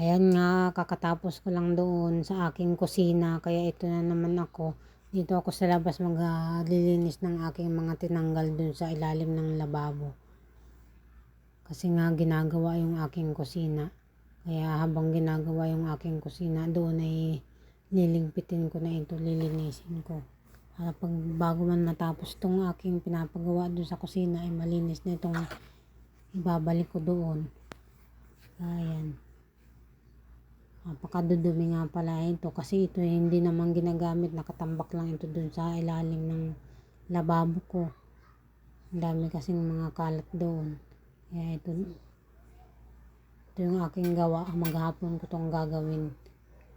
Ayan nga, kakatapos ko lang doon sa aking kusina. Kaya ito na naman ako. Dito ako sa labas maglilinis ng aking mga tinanggal doon sa ilalim ng lababo. Kasi nga ginagawa yung aking kusina. Kaya habang ginagawa yung aking kusina, doon ay liligpitin ko na ito, lilinisin ko. Para pag bago man matapos itong aking pinapagawa doon sa kusina, ay malinis na itong ibabalik ko doon. Ayan. Napakadudumi nga pala ito kasi ito hindi naman ginagamit, nakatambak lang ito dun sa ilalim ng lababo ko. Ang dami kasing mga kalat doon. Kaya ito, ito yung aking gawa, maghapon ko itong gagawin.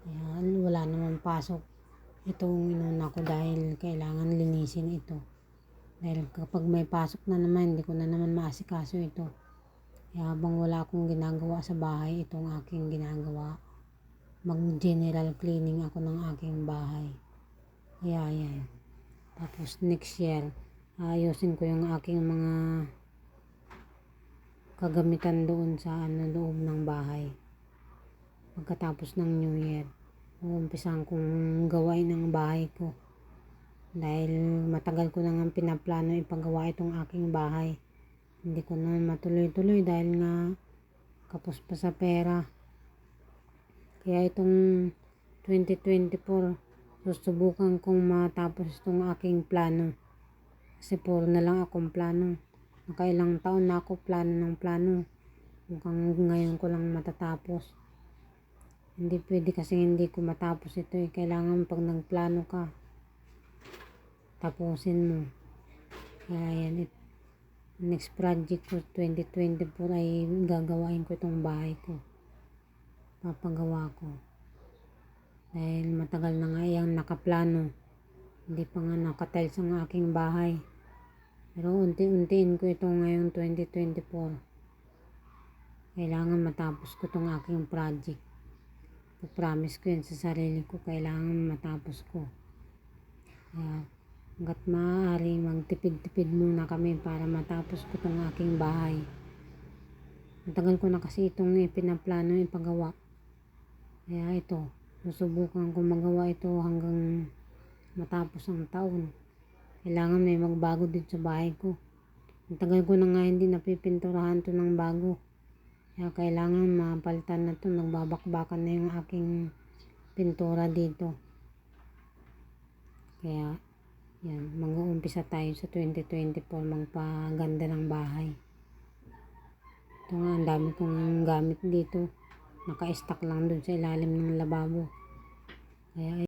Kaya wala naman pasok. Itong inuna ko dahil kailangan linisin ito. Dahil kapag may pasok na naman, hindi ko na naman maasikaso ito. Kaya habang wala akong ginagawa sa bahay, itong aking ginagawa mag-general cleaning ako ng aking bahay. Kaya yan. Tapos next year, ayusin ko yung aking mga kagamitan doon sa ano loob ng bahay. Pagkatapos ng New Year, uumpisan kong gawain ang bahay ko. Dahil matagal ko nang pinaplano ipagawa itong aking bahay. Hindi ko na matuloy-tuloy dahil nga kapos pa sa pera. Kaya itong 2024, susubukan kong matapos itong aking plano. Kasi puro na lang akong plano. Nakailang taon na ako plano ng plano. Hanggang ngayon ko lang matatapos. Hindi pwede kasi hindi ko matapos ito eh. Kailangan pag nagplano ka, tapusin mo. Kaya yan. It, next project ko 2024 ay gagawain ko itong bahay ko papagawa ko. Dahil matagal na nga yung nakaplano. Hindi pa nga nakatiles ang aking bahay. Pero unti-untiin ko ito ngayong 2024. Kailangan matapos ko itong aking project. Promise ko yan sa sarili ko. Kailangan matapos ko. Kaya hanggat maaari magtipid-tipid muna kami para matapos ko itong aking bahay. Matagal ko na kasi itong ipinaplano ipagawa. Kaya ito, susubukan ko magawa ito hanggang matapos ang taon. Kailangan may magbago din sa bahay ko. Ang tagal ko na nga hindi napipinturahan to ng bago. Kaya kailangan mapalitan na to. Nagbabakbakan na yung aking pintura dito. Kaya, yan, mag-uumpisa tayo sa 2024 magpaganda ng bahay. Ito nga, ang dami kong gamit dito naka-stack lang dun sa ilalim ng lababo. Kaya